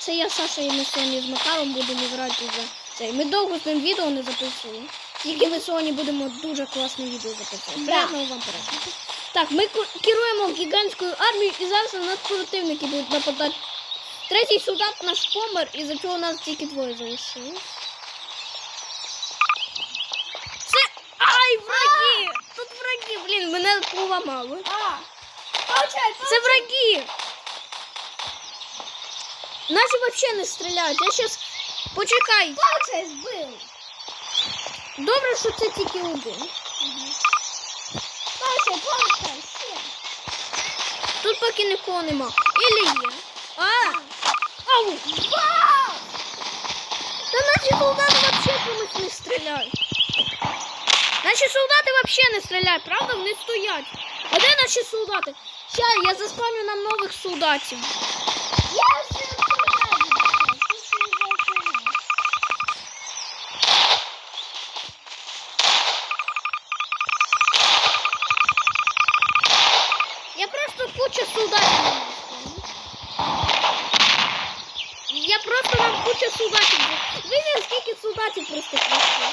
це я Саша і ми сьогодні з Макаром будемо грати за цей. Ми довго з ним відео не записували. Тільки ми сьогодні будемо дуже класне відео записувати. Да. Приємного вам перегляду. Так, ми керуємо гігантською армією і зараз на нас противники будуть нападати. Третій солдат наш помер, і за цього нас тільки двоє залишилось. Це. Ай, враги! Тут враги, блін, мене! Получай, Це враги! Наші взагалі не стріляють. Я щас. Почекай. получай, збив. Добре, що це тільки один. Получай, получай, ще. Тут поки нікого нема. Ілі є. А! Ау! Вау! Та наші солдати взагалі чомусь не стріляють. Наші солдати взагалі не стріляють, правда? Вони стоять. А де наші солдати? Ща, я заспавню нам нових солдатів. Я все покажу. Ти ще не зайшов. Я просто куча солдатів. Я просто нам куча солдатів. Видите, скільки солдатів просто прийшло.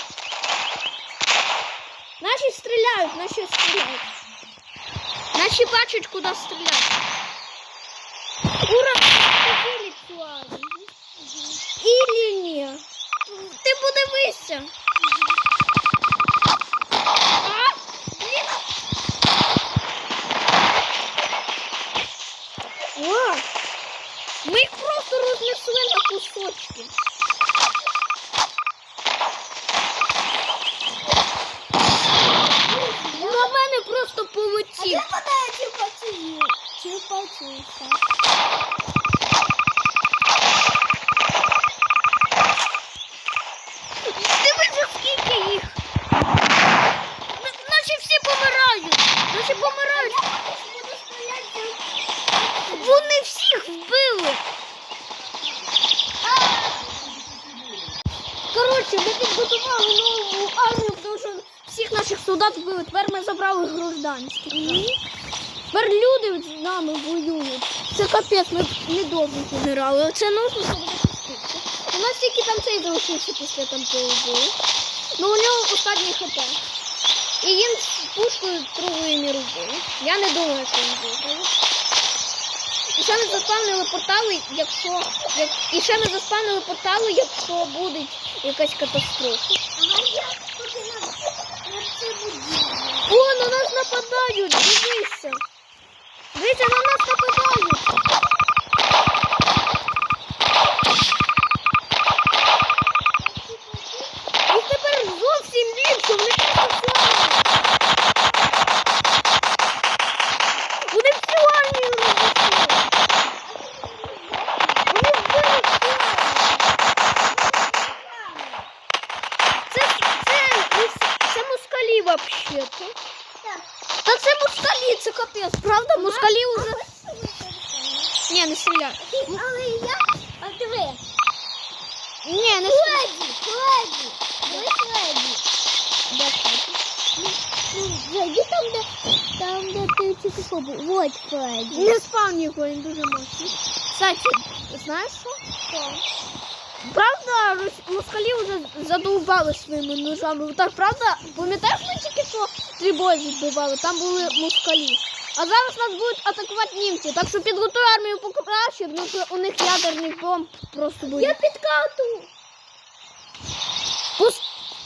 Наші стріляють, наші стріляють. Наші бачать, куди стріляти. Ура! Побили цю армію. Ілі ні. Ти подивися. Bye. Капець, ми недовго генерали. Це нужно щоб захиститися. У нас тільки там цей залишився після там того бою. Ну у нього останній хп. І їм з пушкою другої не робили. Я не думаю, що він виграє. І ще ми заспавнили портали, якщо. Як... І ще ми заспавнили портали, якщо буде якась катастрофа. Ага, я поки на, на це будівлю. О, на нас нападають! Дивися! Дивися, на нас нападають! Їх тепер зовсім більше, вони просто славні. Вони всю армію рознесли. Вони вбили всю армію. Це, це, це москалі вообще-то. Та це москалі, це капець, правда? Москалі вже. Ні, не стріляй. Але я... А диви. Ні, не стріляй. Фредді. Диви Фредді. Де Зайди там, де, там, де ти тільки що був. Вот Фредді. Не спав ніколи, він дуже мощний. Кстати, знаєш що? Що? Правда, москалі вже задовбали своїми ножами. Так, правда, пам'ятаєш, ми що три бої відбивали, там були москалі. А зараз нас будуть атакувати німці, так що підготуй армію покраще, що у них ядерних бомб просто буде. Я підкату.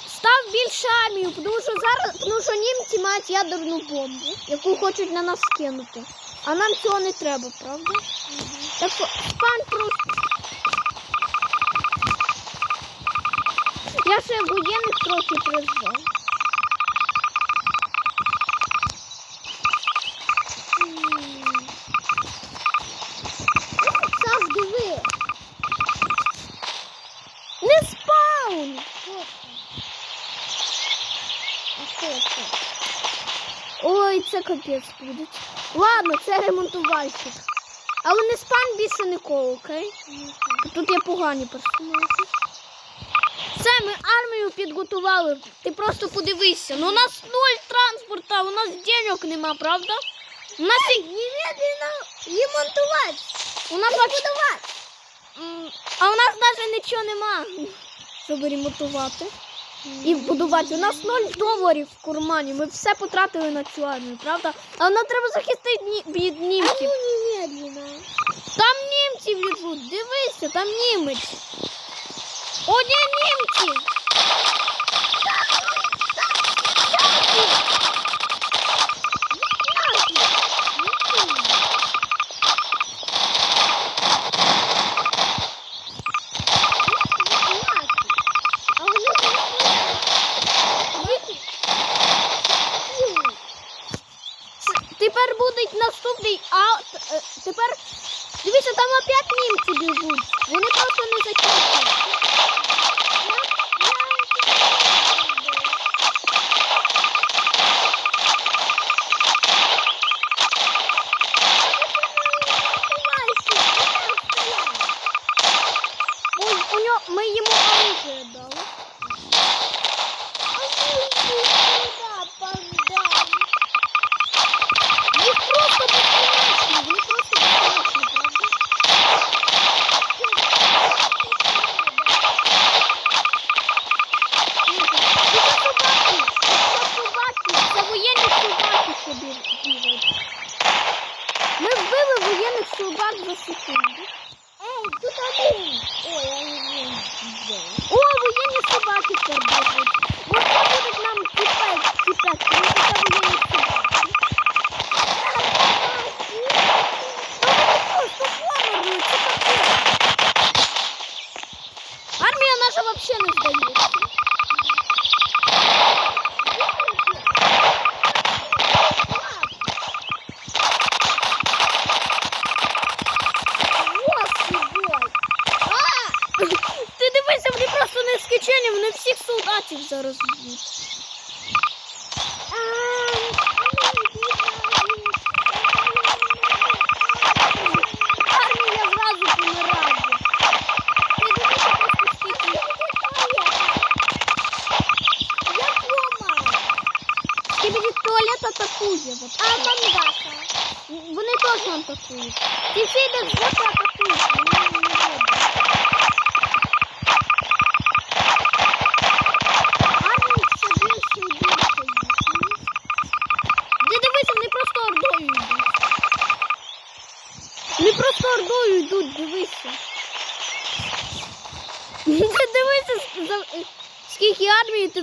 Став більше армію, тому що зараз, тому що німці мають ядерну бомбу, яку хочуть на нас скинути. А нам цього не треба, правда? Так що спан просто. Я ще воєнних трохи призвав. Саш, диви. Не спаун! А що це? Капець буде. Ладно, це ремонтувальщик. Але не спан більше нікого, окей? Тут є погані персонажі. Все, ми армію підготували. Ти просто подивися. Ну у нас нуль транспорта, у нас денег нема, правда? У нас. Немедленно ремонтувати. у нас будувати. А у нас навіть нічого нема, щоб ремонтувати і будувати. У нас ноль доларів в кармані. Ми все потратили на цю армію, правда? А нам треба захистити ні- німців. А ну не Там німці біжуть, дивися, там німець. О, ні, німці!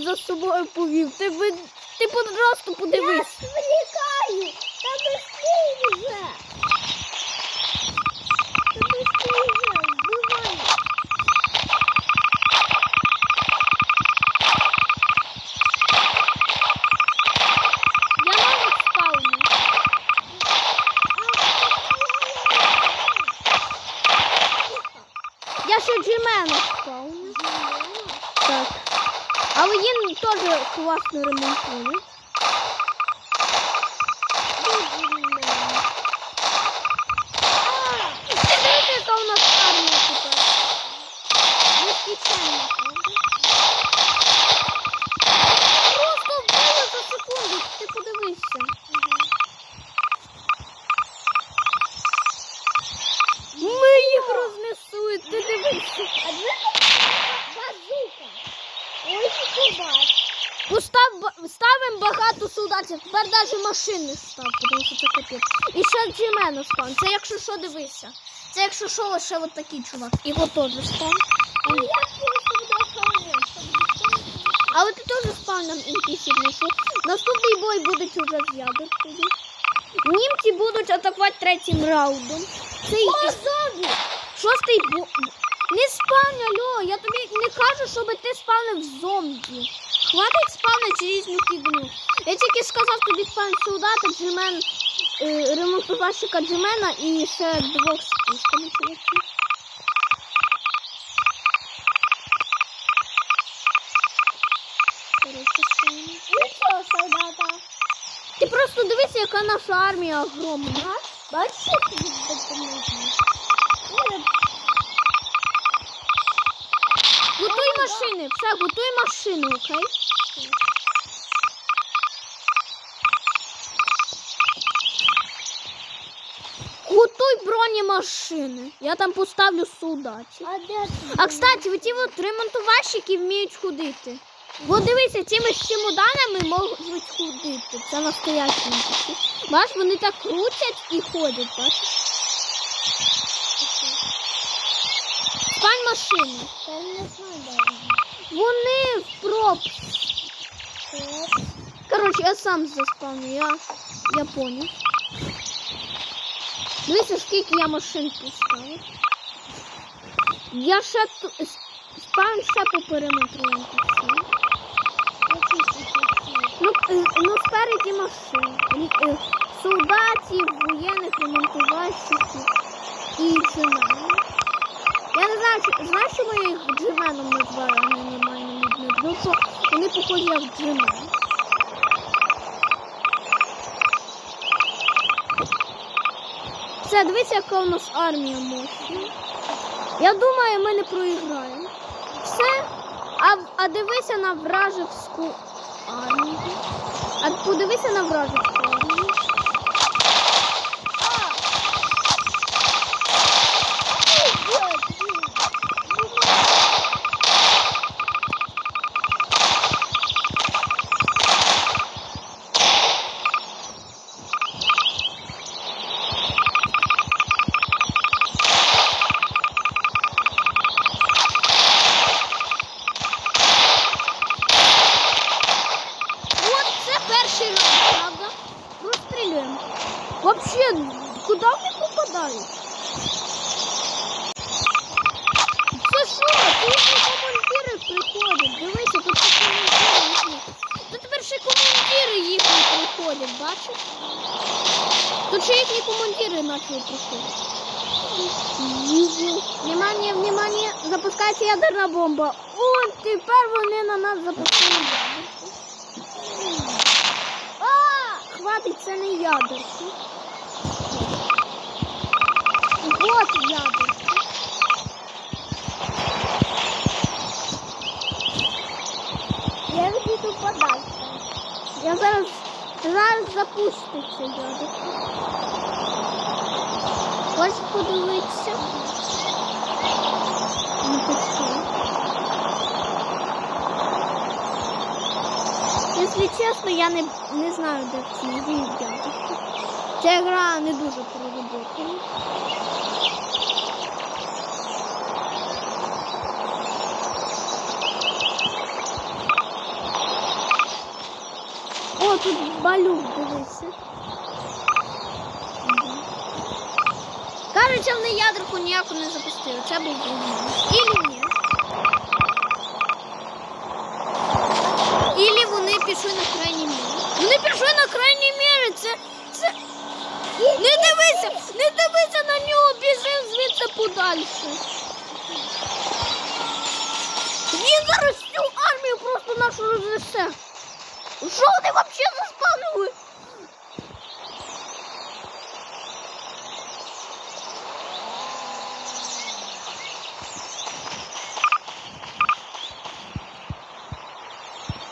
За собою повів. Ти, ви- ти просто подивись. Зволікаю! Та быстрее вже! Та быстрее вже! Вбивай! Я навіть спавню. Я ще Джимена спавню. Так. Але він теж класно ремонтує. Ти дивись, яка у нас армія тепер. Нескінченна, правда? Просто вбили за секунду, ти подивися. Ми їх рознесли, ти дивися. А де базука? Ой, собак. Постав, ба- ставимо багато солдатів, тепер навіть машини став, тому що це капець. І ще Джимена став. Це якщо що дивися. Це якщо що, лише от такий чувак. Його теж став. А я не Але ти теж став нам що наступний бой буде уже з ядеркою. Німці будуть атакувати третім раундом. Це і- Позові! шостий бо... Не спавня, Льо, я тобі не кажу, щоб ти спавнив зомбі. Хватить спавнити різну фігню. Я тільки сказав тобі спавнити солдата, джемен, е, ремонтувальщика джемена і ще двох з чуваків. Нічого, солдата. Ти просто дивися, яка наша армія огромна. Бачиш, як тобі допомогли? Готуй машини, все, готуй машини, окей? Готуй бронемашини. Я там поставлю солдатів. А де? А кстати, оті от ремонтувальщики вміють ходити. Бо дивися, цими чемоданами можуть ходити. Це настоящі. Бачиш, вони так крутять і ходять, бачиш? Спань машини. Вони. В проб. Коротше, я сам заспавню, я, я поняв. Дивіться, скільки я машин поставив. Я ще ту... с- ще по периметру такі? Ну, е, ну спереді машин. Е, Солдатів, воєнних, ремонтувальщиків і джименів. Я не знаю, чи, знаєш, чому я їх джименом називаю, а не нормальними людьми? Що вони похожі як джимен. Все, дивіться, яка у нас армія мощна. Я думаю, ми не проіграємо. Все. А, а дивися на вражевську армію. А подивися на вражівську Вообще, куди вони попадають? Це що? Це їхні командири приходять. Дивися, тут ще командири їхні. Тут тепер ще командири їхні приходять, бачиш? Тут ще їхні командири почали приходити. Внимание, внимание, запускається ядерна бомба. О, тепер вони на нас запускають ядерку. А! Це не ядерки. Вот ядерки. Я відійду подальше. Я зараз, зараз запуститься ядерка. Ось подивитися. Ну, почекай. Якщо чесно, я не, не знаю, де в цій. Ця гра не дуже проработана. О, тут балюк. Мгм. Кажуть, вони ядерку ніяку не запустили. Це був другий. Ілі ні. Ілі вони пішли на крайні міри. Вони пішли на крайній міри. Це. це... Не дивися! Не дивися на нього, біжи звідси подальше. Він зараз всю армію просто нашу рознесе. Що вони взагалі заспавнили?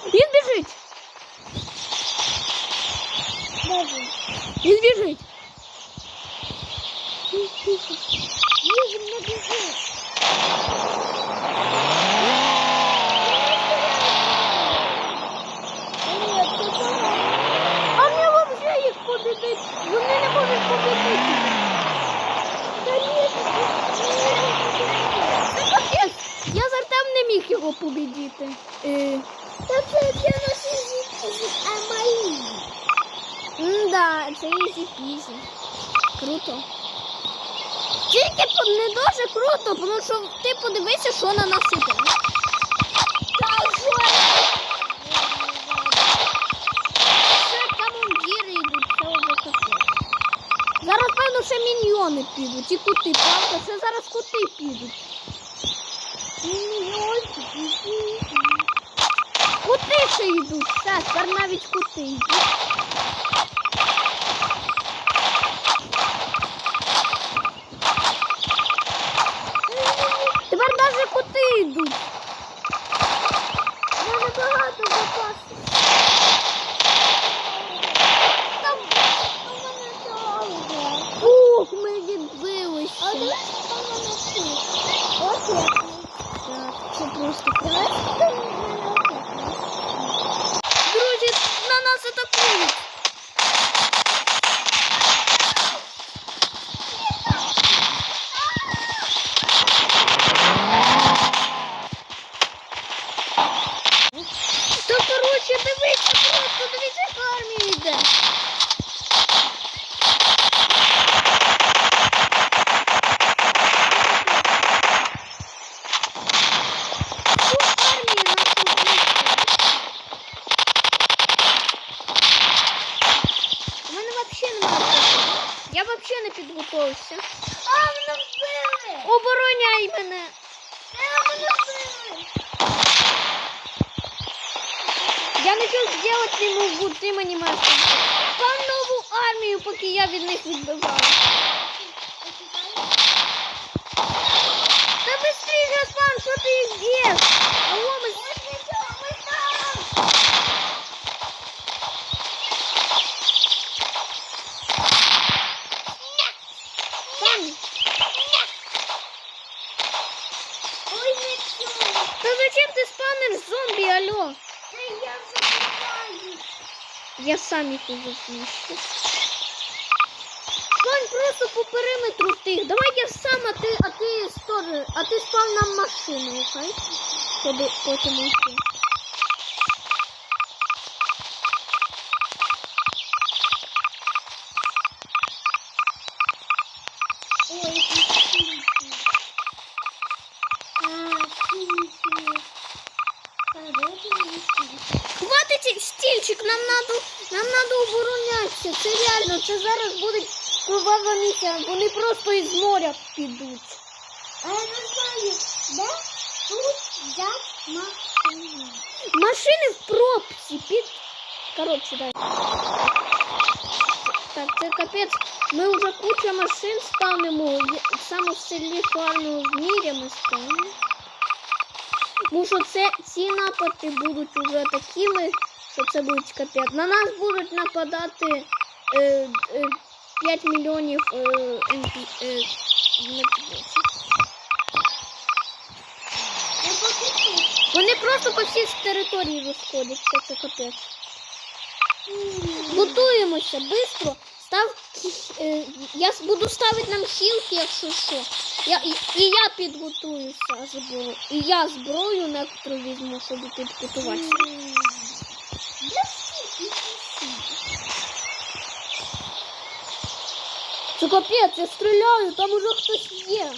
Він біжить. Де він? Він біжить. Їжі не біжить. Ні, це погано. А мені вообще їх побідить. Вони не можуть побідити. Та ні, Це капець. Я з Артем не міг його побідіти. Е, Та це для нас ізі, а мої. да, це пізі. Круто. Тільки не дуже круто, тому що ти подивися, що на нас іде. Та що? Ще командири йдуть, це вже. Зараз, певно, ще міньйони підуть, і кути, правда? Ще зараз кути підуть. Кути ще йдуть, все, тепер навіть кути йдуть. Тепер навіть кути йдуть. Дуже багато запасів. Там У мене довго. Ух, ми вообще. дивись, там мене всі. От як. Так, це просто Давай, там мене отак. Друзі, на нас атакують. Та коротше, дивіться просто, дивіться, яка армія йде. Тут армія наша вийшла. У мене взагалі немає. Я взагалі не підготувався. А, мене вбили! Обороняй мене. Е, мене вбили! Я нічого зробити не можу, ти мені маєш. Пан нову армію, поки я від них відбиваю. Та быстрее, Гаспан, що ти їх б'єш? Алло, ми... Пан, Ой, не чую. та зачем ти спамиш зомбі, алло? Та я забуваю. Я сам їх уже знищу. Спань просто по периметру тих. Давай я сам, а ти, а ти стор... а ти спав нам машину, хай? Щоб потім уйти. Ой, кисики. А, кисики. Хороший кисик. Хватить стільчик, нам надо, нам надо оборонятися. Це реально, це зараз буде кровава місія. Вони просто із моря підуть. А я не знаю, де тут взяти машину. Машини в пробці під. Коротше, дай. Так, це капець. Ми вже куча машин станемо. Є- Саму сильнішу армію в мірі ми станемо. Тому що це, ці напади будуть уже такими, що це буде капець. На нас будуть нападати 5 мільйонів е, е, поки тут. Вони просто по всій території розходяться, це капець. Готуємося швидко. Став е, я буду ставити нам хілки, якщо що. Я, і, я підготуюся. І я зброю некотору візьму, щоб підготуватися. Де всі і всі? Це капець, я стріляю, там уже хтось є.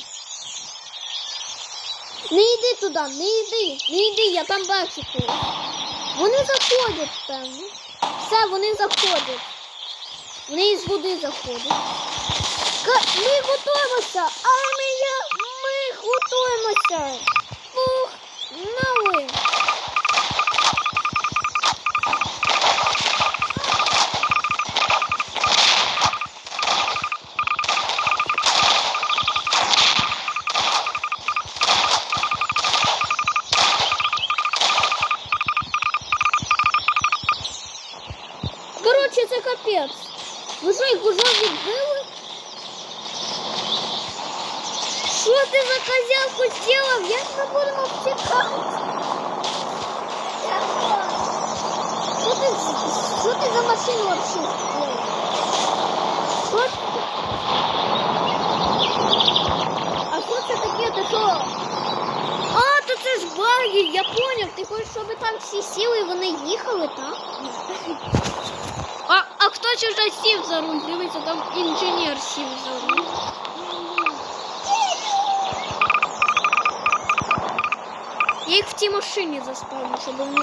Не йди туди, не йди, не йди, я там бачу когось. Вони заходять, певно. Все, вони заходять. Вони із води заходять. Ми готуємося, армія, ми готуємося. Фух, на всі сіли і вони їхали, так? А, а хто ще вже сів за руль? Дивіться, там інженер сів за руль. Я їх в тій машині заспавлю, щоб вони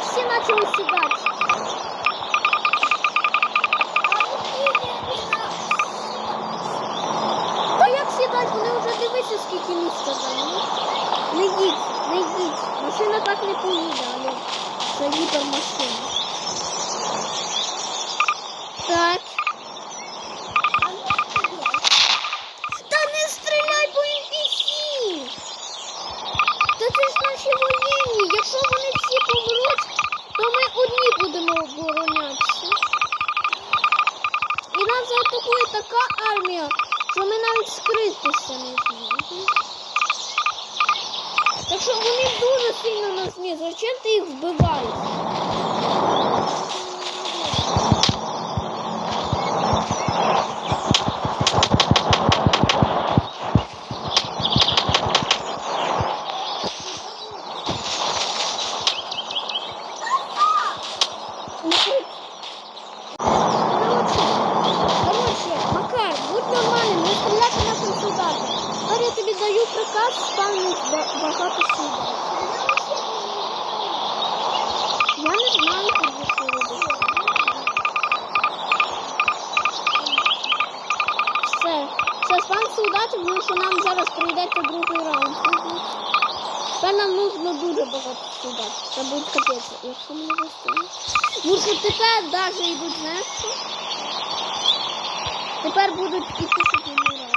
Вже всі почали сідати. Та як сідати? Вони вже дивися, скільки місця зайняли. Не їдь, не їдь. Машина так не поїде, але це гіпермашина. Так. Та стріляй, бо NPC це ж наші. Якщо вони будемо оборонятися. І нас заатакує така армія, що ми навіть скритися не зможемо. Так що вони дуже сильно нас не. Зачем ти їх вбиваєш? Короче, короче, Макар, будь нормальним, не стріляти нашим солдатам. Тепер я тобі даю приказ спавнити ба- багато солдат. Я не знаю, тоді що робити. Все, спам тому що нам зараз прийдеться другий раунд. Тепер нам нужно дуже багато солдат. Це буде капець, якщо не вистоїмо. Ну тепер навіть йдуть знаєш що? Тепер будуть іти, щоб вмирали.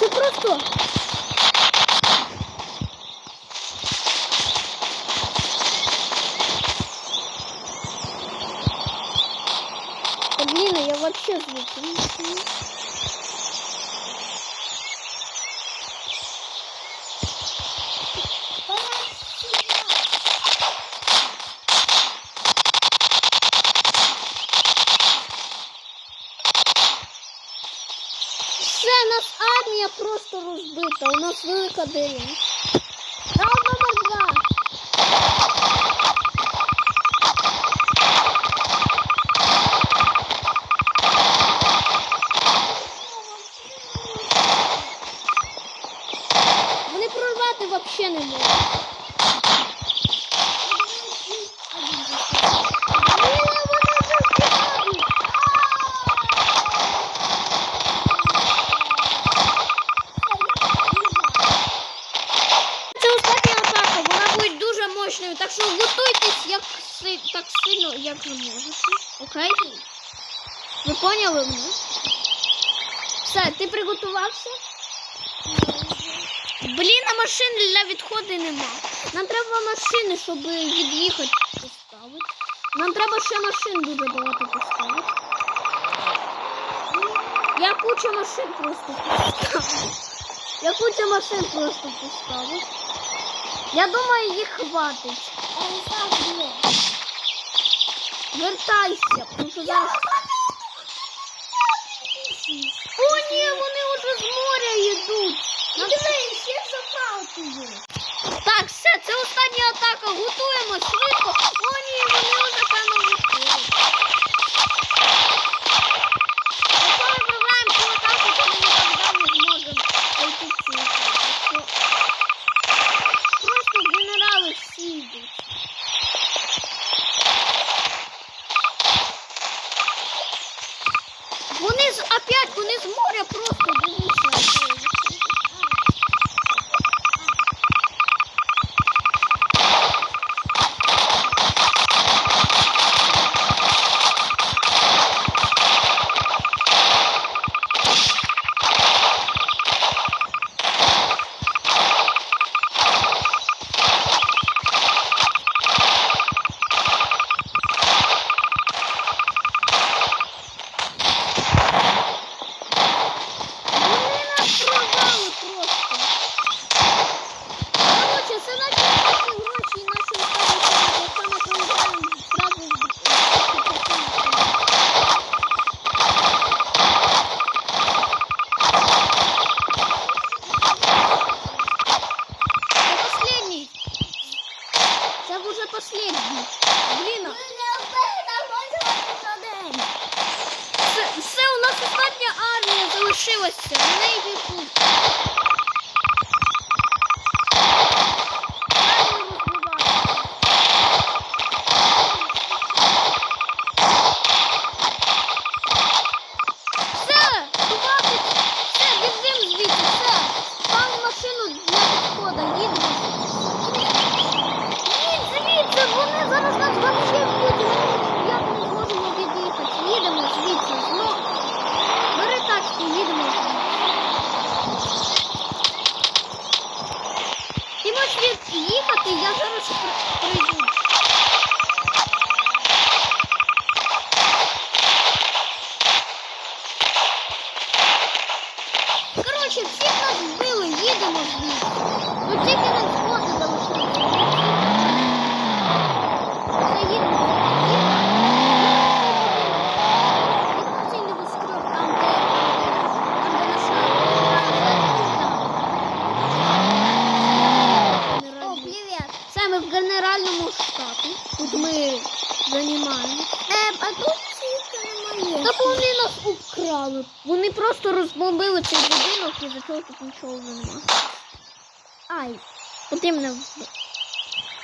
Це просто. Да Блин, а я вообще звуки не слышу. Все, нас армія просто розбита. У нас велика деревня. Як ви можете. Окей? Ви поняли мене? Все, ти приготувався? Блін, а машин для відходу нема. Нам треба машини, щоб від'їхати поставити. Нам треба ще машин дуже багато поставити. Я кучу машин просто поставлю. Я кучу машин просто поставив. Я думаю, їх хватить. Вертайся, тому що зараз. О, ні, вони вже з моря йдуть. ще запалтую. Так, все, це остання атака. Готуємо швидко. Ми займаємося. Ем, а тут тільки немає. Та вони нас украли. Вони просто розбомбили цей будинок і за цього тут нічого вже нема. Ай. Потрібно вбити.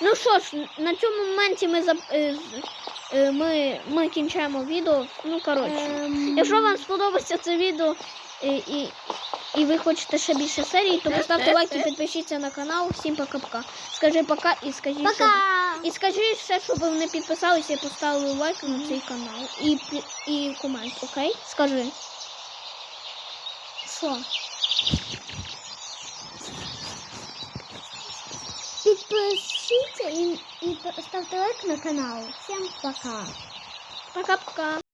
Ну що ж, на цьому моменті ми зап- е, е, ми, ми кінчаємо відео. Ну, коротше. Ем, Якщо вам сподобається це відео і, і, ви хочете ще більше серій, то поставте лайк і підпишіться на канал. Всім пока-пока. Скажи пока і скажи, Пока. Щоб... І скажи ще, щоб вони підписалися і поставили лайк на цей канал. І, і комент, окей? Скажи. Що? Підпишіться і, і ставте лайк на канал. Всім пока. Пока-пока.